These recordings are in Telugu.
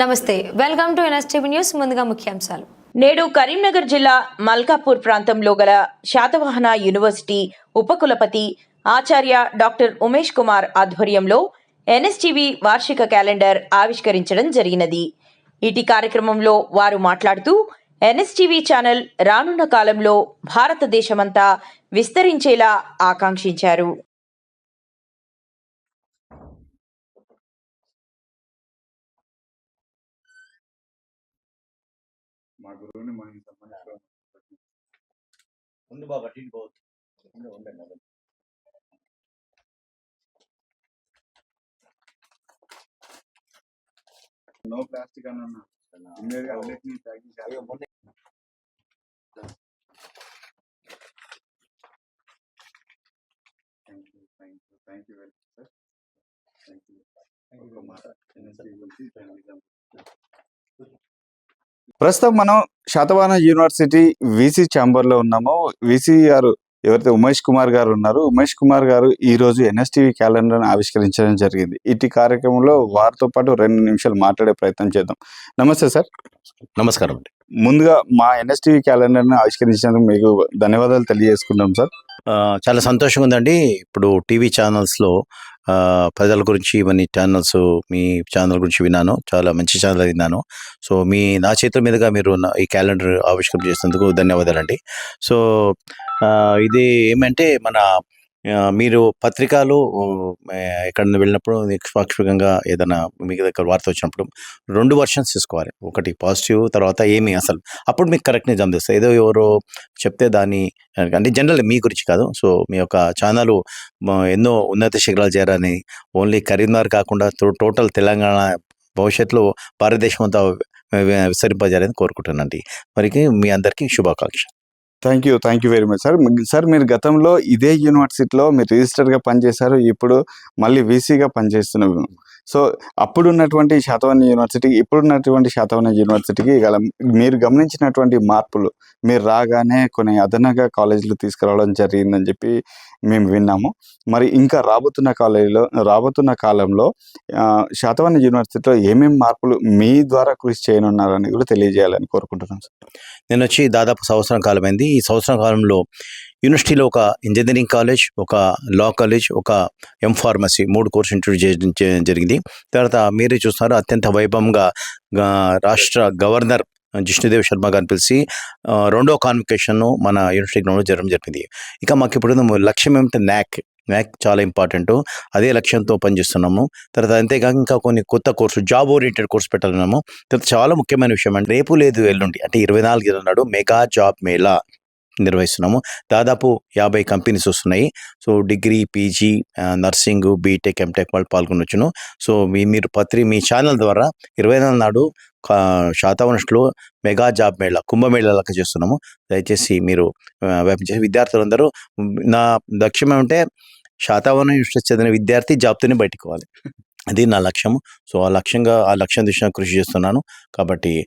నమస్తే వెల్కమ్ టు ఎన్ఎస్టీవీ న్యూస్ ముందుగా ముఖ్యాంశాలు. నేడు కరీంనగర్ జిల్లా మల్కాపూర్ ప్రాంతంలో గల శాతవాహన యూనివర్సిటీ ఉపకులపతి ఆచార్య డాక్టర్ ఉమేష్ కుమార్ ఆధ్వర్యంలో ఎన్ఎస్టీవీ వార్షిక క్యాలెండర్ ఆవిష్కరించడం జరిగినది. ఇటీ కార్యక్రమంలో వారు మాట్లాడుతూ ఎన్ఎస్టీవీ ఛానల్ రానున్న కాలంలో భారతదేశమంతా విస్తరించేలా ఆకాంక్షించారు. మా గురువుని మనం సంబంధించిన ముందు బాబా టీని పోవద్దు ఉండు, ఉండండి అలా. నో ప్లాస్టిక్ అని అన్నా. ఇమ్మీడియట్గా అన్నిటినీ ప్యాకింగ్ అయ్యో, చేయాలి మొన్న thank you thank you thank you very much sir thank you ఒక మాట. NSC గురించి తెలియజేద్దాం. ప్రస్తుతం మనం శాతవాహన యూనివర్సిటీ వీసీ ఛాంబర్లో ఉన్నాము. వీసీ ఎవరైతే ఉమేష్ కుమార్ గారు ఉన్నారు ఉమేష్ కుమార్ గారు ఈ రోజు ఎన్ఎస్టీవీ క్యాలెండర్ ఆవిష్కరించడం జరిగింది. ఇటు కార్యక్రమంలో వారితో పాటు రెండు నిమిషాలు మాట్లాడే ప్రయత్నం చేద్దాం. నమస్తే సార్. నమస్కారం అండి. ముందుగా మా ఎన్ఎస్టీవీ క్యాలెండర్ని ఆవిష్కరించినందుకు మీకు ధన్యవాదాలు తెలియజేసుకుంటాం సార్. చాలా సంతోషంగా ఉందండి. ఇప్పుడు టీవీ ఛానల్స్లో ప్రజల గురించి ఇవన్నీ ఛానల్స్ మీ ఛానల్ గురించి విన్నాను. చాలా మంచి ఛానల్ విన్నాను. సో మీ నా చేతుల మీదుగా మీరు ఈ క్యాలెండర్ ఆవిష్కరణ చేసినందుకు ధన్యవాదాలండి. సో ఇది ఏమంటే మన మీరు పత్రికలు ఆ, ఎక్కడైనా వెళ్ళినప్పుడు నిష్పాక్షికంగా ఏదైనా మీ దగ్గర వార్త వచ్చినప్పుడు రెండు వర్షన్స్ తీసుకోవాలి. ఒకటి పాజిటివ్ తర్వాత ఏమి అసలు. అప్పుడు మీకు కరెక్ట్ నిజం ఏదో ఎవరో చెప్తే దాన్ని అంటే జనరల్ మీ గురించి కాదు. సో మీ యొక్క ఛానల్ ఎన్నో ఉన్నత శిఖరాలు చేరాలని ఓన్లీ కరీంనగర్ కాకుండా టోటల్ తెలంగాణ భవిష్యత్తులో భారతదేశం అంతా విస్తరింపజేయాలని కోరుకుంటున్నానండి. మరికి మీ అందరికీ శుభాకాంక్ష thank you thank you very much sir sir మీరు గతంలో ఇదే యూనివర్సిటీలో మీరు రిజిస్టర్గా పనిచేశారు ఇప్పుడు మళ్ళీ వీసీగా పనిచేస్తున్నారు. సో అప్పుడు ఉన్నటువంటి శాతవాహన యూనివర్సిటీకి ఇప్పుడున్నటువంటి శాతవాహన యూనివర్సిటీకి గల మీరు గమనించినటువంటి మార్పులు మీరు రాగానే కొన్ని అదనంగా కాలేజీలు తీసుకురావడం జరిగిందని చెప్పి మేము విన్నాము. మరి ఇంకా రాబోతున్న కాలేజీలో రాబోతున్న కాలంలో ఆ, యూనివర్సిటీలో ఏమేమి మార్పులు మీ ద్వారా కృషి చేయనున్నారని కూడా తెలియజేయాలని కోరుకుంటున్నాం సార్. నేను వచ్చి దాదాపు సంవత్సరం కాలమైంది. ఈ సంవత్సరం కాలంలో యూనివర్సిటీలో ఒక ఇంజనీరింగ్ కాలేజ్ ఒక లా కాలేజ్ ఒక ఎం ఫార్మసీ మూడు కోర్సు ఇంట్రడ్యూస్ చేయడం జరిగింది. తర్వాత మీరే చూస్తున్నారు అత్యంత వైభవంగా రాష్ట్ర గవర్నర్ జిష్ణుదేవ్ శర్మ గారిని పిలిచి రెండో కాన్వికేషన్ మన యూనివర్సిటీ గ్రౌండ్లో జరగడం జరిగింది. ఇక మాకు ఇప్పుడు లక్ష్యం ఏమిటంటే న్యాక్ న్యాక్ చాలా ఇంపార్టెంట్. అదే లక్ష్యంతో పనిచేస్తున్నాము. తర్వాత అంతేకాక ఇంకా కొన్ని కొత్త కోర్సు జాబ్ ఓరియంటెడ్ కోర్సు పెట్టాలన్నాము. తర్వాత చాలా ముఖ్యమైన విషయం అంటే రేపు లేదు ఎల్లుండి అంటే ఇరవై నాలుగు నాడు మెగా జాబ్ మేళా. నిర్వహిస్తున్నాము. దాదాపు యాభై కంపెనీస్ వస్తున్నాయి. So degree PG nursing BTech MTech వాళ్ళు పాల్గొనొచ్చును. సో మీ మీరు పత్రి మీ ఛానల్ ద్వారా ఇరవై నాలుగు నాడు శాతవనస్లో మెగా జాబ్ మేళా కుంభమేళా లెక్క చేస్తున్నాము. దయచేసి మీరు వ్యాపించే విద్యార్థులందరూ నా లక్ష్యం ఏమంటే శాతవన యూనివర్సిటీ చదివిన విద్యార్థి జాబ్తోనే బయటకోవాలి. అది నా లక్ష్యము. సో ఆ లక్ష్యంగా ఆ లక్ష్యం దిశగా కృషి చేస్తున్నాను. కాబట్టి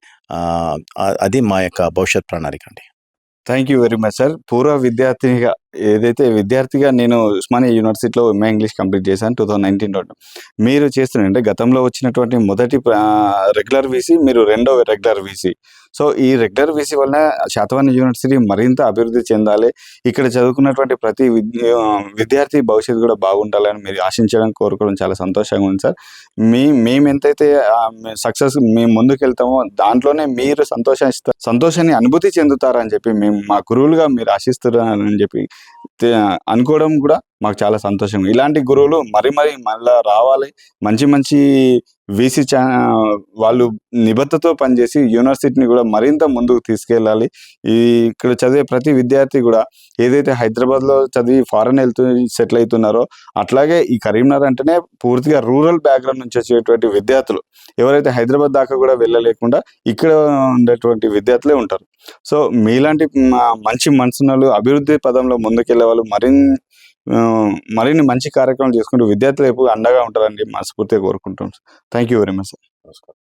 అది మా యొక్క భవిష్యత్ ప్రణాళిక అండి. Thank you very much sir పూర్వ విద్యార్థినిగా ఏదైతే విద్యార్థిగా నేను ఉస్మానియా యూనివర్సిటీలో ఎంఏ ఇంగ్లీష్ కంప్లీట్ చేశాను టూ థౌసండ్ నైన్టీన్లో మీరు చేస్తున్న అంటే గతంలో వచ్చినటువంటి మొదటి రెగ్యులర్ వీసీ మీరు రెండో రెగ్యులర్ వీసీ సో ఈ రెగ్యులర్ వీసీ వలన శాతవాహన యూనివర్సిటీ మరింత అభివృద్ధి చెందాలి. ఇక్కడ చదువుకున్నటువంటి ప్రతి విద్యార్థి భవిష్యత్తు కూడా బాగుండాలని మీరు ఆశించడం కోరుకోవడం చాలా సంతోషంగా ఉంది సార్. మీ మేము ఎంతైతే సక్సెస్ మేము ముందుకు వెళ్తామో దాంట్లోనే మీరు సంతోషం సంతోషాన్ని అనుభూతి చెందుతారని చెప్పి మేము మా గురువులుగా మీరు ఆశిస్తున్నారని చెప్పి అనుకోవడం కూడా మాకు చాలా సంతోషం ఇలాంటి గురువులు మరి మరి మళ్ళీ రావాలి. మంచి మంచి వీసీ ఛా వాళ్ళు నిబద్ధతో పనిచేసి యూనివర్సిటీని కూడా మరింత ముందుకు తీసుకెళ్ళాలి. ఈ ఇక్కడ చదివే ప్రతి విద్యార్థి కూడా ఏదైతే హైదరాబాద్లో చదివి ఫారెన్ వెళ్తూ సెటిల్ అవుతున్నారో అట్లాగే ఈ కరీంనగర్ అంటేనే పూర్తిగా రూరల్ బ్యాక్గ్రౌండ్ నుంచి వచ్చేటువంటి విద్యార్థులు. ఎవరైతే హైదరాబాద్ దాకా కూడా వెళ్ళలేకుండా ఇక్కడ ఉండేటువంటి విద్యార్థులే ఉంటారు. సో మీలాంటి మంచి మనసున్నలు అభివృద్ధి పదంలో ముందుకెళ్ళే వాళ్ళు మరిన్ని మరిన్ని మంచి కార్యక్రమాలు చేసుకుంటూ విద్యార్థులు ఎప్పుడు అండగా ఉంటారని మనస్ఫూర్తిగా కోరుకుంటున్నాం థ్యాంక్ యూ వెరీ మచ్ నమస్కారం.